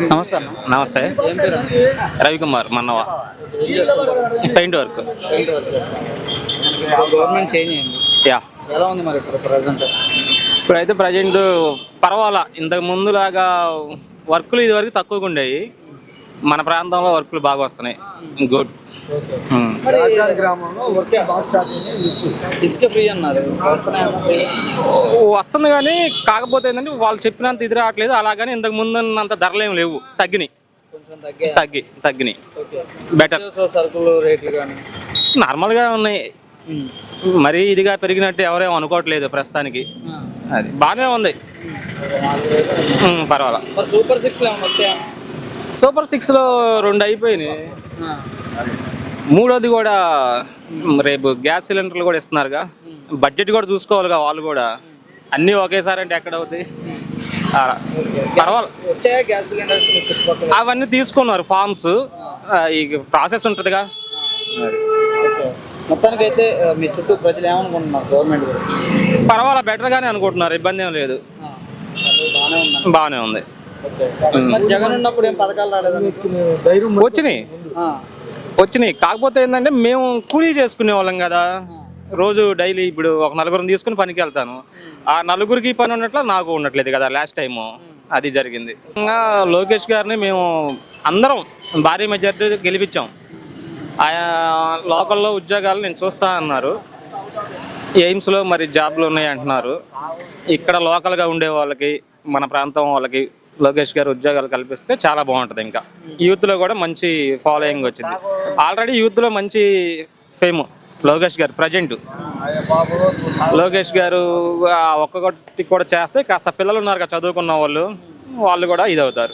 నమస్తే నమస్తే Ravikumar Mannava. Paint work. Government change అయింది. యా. ఎలా ఉంది మరి ఇప్పుడు ప్రజెంట్ ఇప్పుడైతే ప్రజెంట్ పర్వాలా. ఇంతకు ముందులాగా వర్కులు ఇది వరకు తక్కువగా ఉండేవి. మన ప్రాంతంలో వర్కులు బాగా వస్తున్నాయి. Good um. మరి రాజధాని గ్రామంలో వర్క్ బాగా స్టార్ట్ అయింది ఇసుక ఫ్రీ అన్నారు. వస్తున్నాయన్నా free? వస్తుంది కానీ కాకపోతే ఏంటంటే వాళ్ళు చెప్పినంత ఇది రావట్లేదు. అలాగని ఇంతకు ముందు ఉన్నంత ధరలు ఏమి లేవు. తగ్గినాయి. కొంచెం తగ్గే తగ్గి తగ్గినాయి. ఓకే. బెటర్ నిత్యావసర సరుకులు రేట్లు కానీ? నార్మల్గా ఉన్నాయి. మరీ ఇదిగా పెరిగినట్టు ఎవరేం అనుకోవట్లేదు ప్రస్తుతానికి. అది బాగానే ఉంది. ఉమ్, పర్వాలా. మరి సూపర్ సిక్స్ వచ్చాయా? సూపర్ సిక్స్లో రెండు అయిపోయినాయి. మూడోది కూడా రేపు గ్యాస్ సిలిండర్లు కూడా ఇస్తున్నారుగా. బడ్జెట్ కూడా చూసుకోవాలిగా వాళ్ళు కూడా. అన్నీ ఒకేసారి అంటే ఎక్కడ అవుతాయి. పర్వాలేదు అవన్నీ తీసుకున్నారు ఫార్మ్స్. ఈ ప్రాసెస్ ఉంటుందిగా. మొత్తానికి అయితే మీ చుట్టూ ప్రజలు ఏమనుకుంటున్నారు గవర్నమెంట్ గురించి? పర్వాలా బెటర్గానే అనుకుంటున్నారు. ఇబ్బంది ఏం లేదు. బాగానే ఉంది. జగన్ ఉన్నప్పుడు ఏం పథకాలు రాలేదా వచ్చినాయి. వచ్చినాయి. కాకపోతే ఏంటంటే మేము కూలీ చేసుకునే వాళ్ళం కదా. రోజు డైలీ ఇప్పుడు ఒక నలుగురిని తీసుకుని పనికి వెళ్తాను. ఆ నలుగురికి పని ఉన్నట్లు నాకు ఉండట్లేదు కదా లాస్ట్ టైము. అది జరిగింది. ఇంకా లోకేష్ గారిని మేము అందరం భారీ మెజార్టీ గెలిపించాం. ఆయా లోకల్లో ఉద్యోగాలు నేను చూస్తా అన్నారు. ఎయిమ్స్లో మరి జాబ్లు ఉన్నాయి అంటున్నారు ఇక్కడ లోకల్గా ఉండే వాళ్ళకి మన ప్రాంతం వాళ్ళకి లోకేష్ గారు ఉద్యోగాలు కల్పిస్తే చాలా బాగుంటుంది ఇంకా. యూత్లో కూడా మంచి ఫాలోయింగ్ వచ్చింది. ఆల్రెడీ యూత్లో మంచి ఫేమ్ లోకేష్ గారు ప్రజెంట్ లోకేష్ గారు ఒక్కొక్కటి కూడా చేస్తే కాస్త పిల్లలు ఉన్నారు కదా చదువుకున్న వాళ్ళు వాళ్ళు కూడా ఇది అవుతారు